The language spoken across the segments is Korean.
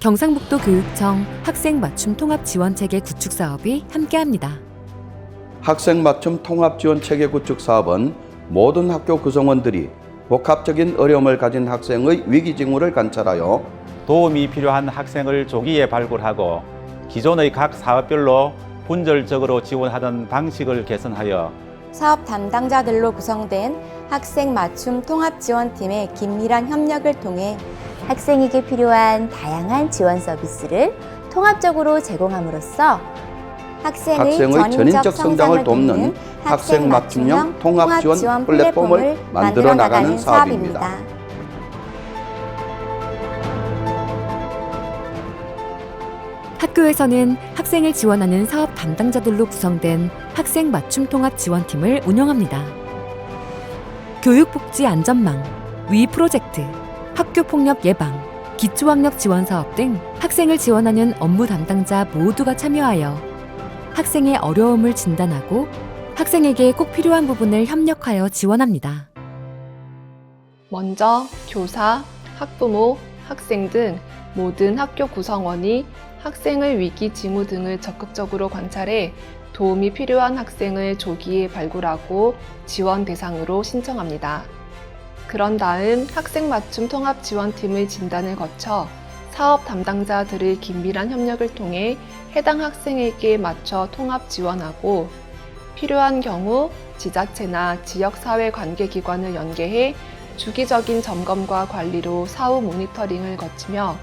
경상북도 교육청 학생 맞춤 통합 지원 체계 구축 사업이 함께합니다. 학생 맞춤 통합 지원 체계 구축 사업은 모든 학교 구성원들이 복합적인 어려움을 가진 학생의 위기 징후를 관찰하여 도움이 필요한 학생을 조기에 발굴하고 기존의 각 사업별로 분절적으로 지원하던 방식을 개선하여 사업 담당자들로 구성된 학생 맞춤 통합 지원팀의 긴밀한 협력을 통해 학생에게 필요한 다양한 지원 서비스를 통합적으로 제공함으로써 학생의, 학생의 전인적, 전인적 성장을 돕는 학생 맞춤형 통합 지원 플랫폼을 만들어 나가는 사업입니다. 학교에서는 학생을 지원하는 사업 담당자들로 구성된 학생 맞춤 통합 지원팀을 운영합니다. 교육복지 안전망, 위 프로젝트, 학교 폭력 예방, 기초학력 지원 사업 등 학생을 지원하는 업무 담당자 모두가 참여하여 학생의 어려움을 진단하고 학생에게 꼭 필요한 부분을 협력하여 지원합니다. 먼저 교사, 학부모, 학생 등 모든 학교 구성원이 학생의 위기 징후 등을 적극적으로 관찰해 도움이 필요한 학생을 조기에 발굴하고 지원 대상으로 신청합니다. 그런 다음 학생 맞춤 통합 지원팀의 진단을 거쳐 사업 담당자들의 긴밀한 협력을 통해 해당 학생에게 맞춰 통합 지원하고 필요한 경우 지자체나 지역사회 관계기관을 연계해 주기적인 점검과 관리로 사후 모니터링을 거치며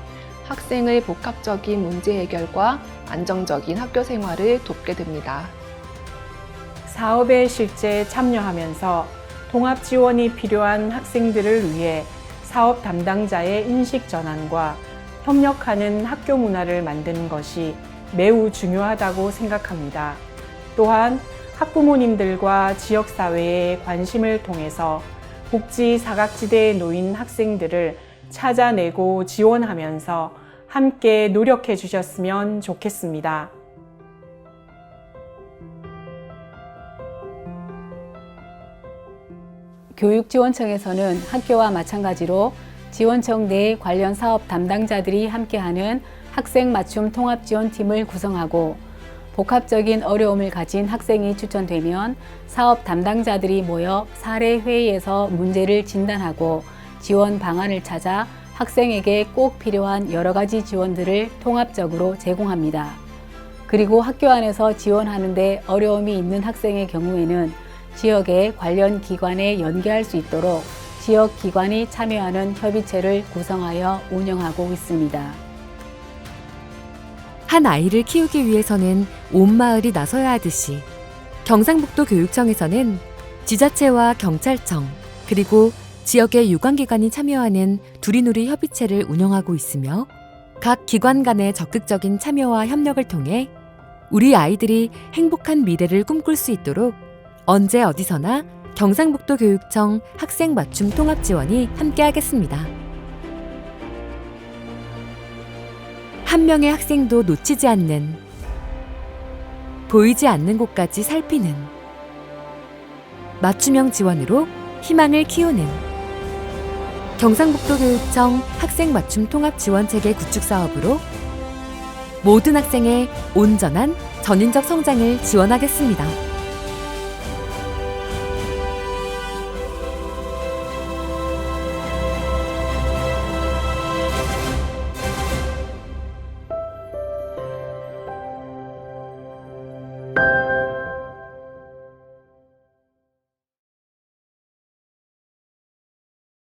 학생의 복합적인 문제 해결과 안정적인 학교 생활을 돕게 됩니다. 사업에 실제 참여하면서 통합 지원이 필요한 학생들을 위해 사업 담당자의 인식 전환과 협력하는 학교 문화를 만드는 것이 매우 중요하다고 생각합니다. 또한 학부모님들과 지역사회의 관심을 통해서 복지 사각지대에 놓인 학생들을 찾아내고 지원하면서 함께 노력해 주셨으면 좋겠습니다. 교육지원청에서는 학교와 마찬가지로 지원청 내 관련 사업 담당자들이 함께하는 학생 맞춤 통합 지원팀을 구성하고 복합적인 어려움을 가진 학생이 추천되면 사업 담당자들이 모여 사례 회의에서 문제를 진단하고 지원 방안을 찾아 학생에게 꼭 필요한 여러 가지 지원들을 통합적으로 제공합니다. 그리고 학교 안에서 지원하는데 어려움이 있는 학생의 경우에는 지역의 관련 기관에 연계할 수 있도록 지역 기관이 참여하는 협의체를 구성하여 운영하고 있습니다. 한 아이를 키우기 위해서는 온 마을이 나서야 하듯이 경상북도 교육청에서는 지자체와 경찰청 그리고 지역의 유관기관이 참여하는 두리누리 협의체를 운영하고 있으며 각 기관 간의 적극적인 참여와 협력을 통해 우리 아이들이 행복한 미래를 꿈꿀 수 있도록 언제 어디서나 경상북도 교육청 학생 맞춤 통합 지원이 함께하겠습니다. 한 명의 학생도 놓치지 않는 보이지 않는 곳까지 살피는 맞춤형 지원으로 희망을 키우는 경상북도 교육청 학생 맞춤 통합 지원 체계 구축 사업으로 모든 학생의 온전한 전인적 성장을 지원하겠습니다.